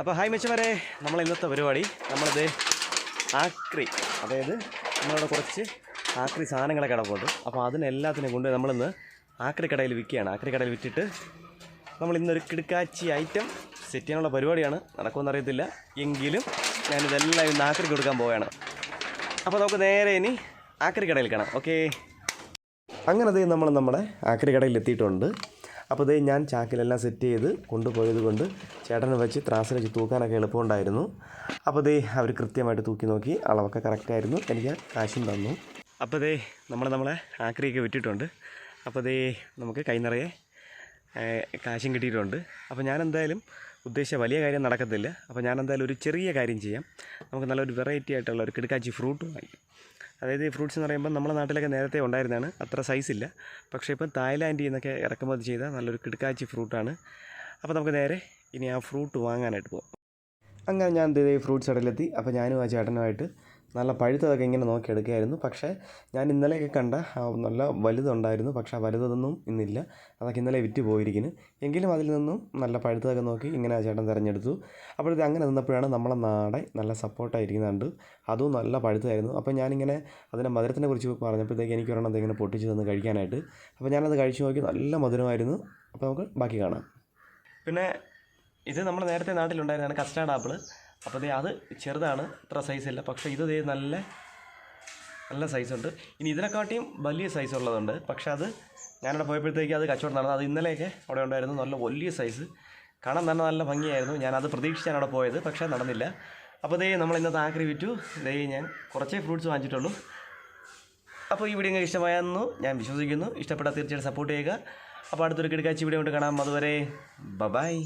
അപ്പോൾ ഹായ് മെച്ചവരെ നമ്മൾ ഇന്നത്തെ പരിപാടി നമ്മളിത് ആക്രി അതായത് നമ്മളിവിടെ കുറച്ച് ആക്രി സാധനങ്ങളൊക്കെ കിടപ്പുണ്ട് അപ്പോൾ അതിനെല്ലാത്തിനും കൊണ്ട് നമ്മളിന്ന് ആക്രി കടയിൽ വിൽക്കുകയാണ്. ആക്രി കടയിൽ വിറ്റിട്ട് നമ്മൾ ഇന്നൊരു കിടുക്കാച്ചി ഐറ്റം സെറ്റ് ചെയ്യാനുള്ള പരിപാടിയാണ്. നടക്കുമെന്ന് അറിയത്തില്ല. എങ്കിലും ഞാനിതെല്ലാം ഇന്ന് ആക്രി കൊടുക്കാൻ പോവുകയാണ്. അപ്പോൾ നമുക്ക് നേരെ ഇനി ആക്രി കടയിൽ കാണാം. ഓക്കേ അങ്ങനെ അതേ നമ്മൾ നമ്മുടെ ആക്രി കടയിൽ എത്തിയിട്ടുണ്ട്. അപ്പോൾ ഇതേ ഞാൻ ചാക്കിലെല്ലാം സെറ്റ് ചെയ്ത് കൊണ്ടുപോയത് കൊണ്ട് ചേട്ടനെ വെച്ച് ത്രാസിൽ വെച്ച് തൂക്കാനൊക്കെ എളുപ്പമുണ്ടായിരുന്നു. അപ്പോൾ ഇതേ അവർ കൃത്യമായിട്ട് തൂക്കി നോക്കി അളവൊക്കെ കറക്റ്റായിരുന്നു എനിക്ക് കാശും തന്നു. അപ്പോൾ ഇതേ നമ്മൾ നമ്മളെ ആക്രിയൊക്കെ വിറ്റിട്ടുണ്ട്. അപ്പോൾ ഇതേ നമുക്ക് കൈ നിറയെ കാശും കിട്ടിയിട്ടുണ്ട്. അപ്പോൾ ഞാൻ എന്തായാലും ഉദ്ദേശിച്ച വലിയ കാര്യം നടക്കത്തില്ല. അപ്പോൾ ഞാൻ എന്തായാലും ഒരു ചെറിയ കാര്യം ചെയ്യാം. നമുക്ക് നല്ലൊരു വെറൈറ്റി ആയിട്ടുള്ള ഒരു കിടക്കാച്ചി ഫ്രൂട്ട് വാങ്ങിക്കും. അതായത് ഈ ഫ്രൂട്ട്സ് എന്ന് പറയുമ്പോൾ നമ്മുടെ നാട്ടിലൊക്കെ നേരത്തെ ഉണ്ടായിരുന്നതാണ്. അത്ര സൈസില്ല പക്ഷേ ഇപ്പം തായ്ലാൻഡിൽ നിന്നൊക്കെ ഇറക്കുമതി ചെയ്ത നല്ലൊരു കിടക്കാച്ചി ഫ്രൂട്ടാണ് അപ്പോൾ നമുക്ക് നേരെ ഇനി ആ ഫ്രൂട്ട് വാങ്ങാനായിട്ട് പോകാം അങ്ങനെ ഞാൻ എന്ത് ചെയ്തു ഫ്രൂട്ട്സ് കടയിലെത്തി. അപ്പോൾ ഞാനും ആ ചേട്ടനുമായിട്ട് നല്ല പഴുത്തതൊക്കെ ഇങ്ങനെ നോക്കി എടുക്കുകയായിരുന്നു. പക്ഷേ ഞാൻ ഇന്നലെയൊക്കെ കണ്ട നല്ല വലുതുണ്ടായിരുന്നു. പക്ഷേ ആ വലുതൊന്നും ഇന്നില്ല. അതൊക്കെ ഇന്നലെ വിറ്റ് പോയിരിക്കുന്നു. എങ്കിലും അതിൽ നിന്നും നല്ല പഴുത്തതൊക്കെ നോക്കി ഇങ്ങനെ ആ ചേട്ടൻ തിരഞ്ഞെടുത്തു. അപ്പോഴത്തെ അങ്ങനെ നിന്നപ്പോഴാണ് നമ്മളെ നാടെ നല്ല സപ്പോർട്ടായിരിക്കുന്നുണ്ട്. അതും നല്ല പഴുത്തതായിരുന്നു അപ്പോൾ ഞാനിങ്ങനെ അതിന്റെ മധുരത്തിനെ കുറിച്ച് പറഞ്ഞപ്പോഴത്തേക്ക് എനിക്ക് ഒരെണ്ണം ഇങ്ങനെ പൊട്ടിച്ച് തന്ന് കഴിക്കാനായിട്ട്. അപ്പോൾ ഞാനത് കഴിച്ചു നോക്കി നല്ല മധുരമായിരുന്നു. അപ്പോൾ നമുക്ക് ബാക്കി കാണാം. പിന്നെ ഇത് നമ്മൾ നേരത്തെ നാട്ടിലുണ്ടായിരുന്നതാണ് കസ്റ്റാർഡ് ആപ്പിൾ അപ്പോൾ ദേ അത് ചെറുതാണ് ഇത്ര സൈസില്ല പക്ഷേ ഇത് ദേ നല്ല നല്ല സൈസുണ്ട് ഇനി ഇതിനെക്കാട്ടിയും വലിയ സൈസ് ഉള്ളതുണ്ട്. പക്ഷേ അത് ഞാനവിടെ പോയപ്പോഴത്തേക്ക് അത് കച്ചവടം നടന്നത്. അത് ഇന്നലെയൊക്കെ അവിടെ ഉണ്ടായിരുന്നു. നല്ല വലിയ സൈസ് കാണാൻ തന്നെ നല്ല ഭംഗിയായിരുന്നു. ഞാൻ അത് പ്രതീക്ഷിച്ചാണ് അവിടെ പോയത്. പക്ഷേ നടന്നില്ല. അപ്പോൾ ദേ നമ്മൾ ഇന്നത്തെ ആക്രി വിറ്റു. ദേ ഞാൻ കുറച്ചേ ഫ്രൂട്ട്സ് വാങ്ങിച്ചിട്ടുള്ളൂ. അപ്പോൾ ഈ വീഡിയോ നിങ്ങൾക്ക് ഇഷ്ടമായെന്നു ഞാൻ വിശ്വസിക്കുന്നു. ഇഷ്ടപ്പെട്ടാൽ തീർച്ചയായിട്ടും സപ്പോർട്ട് ചെയ്യുക. അപ്പോൾ അടുത്തൊരു കിടക്കാച്ചി വീഡിയോ കൊണ്ട് കാണാം. അതുവരെ ബബായ്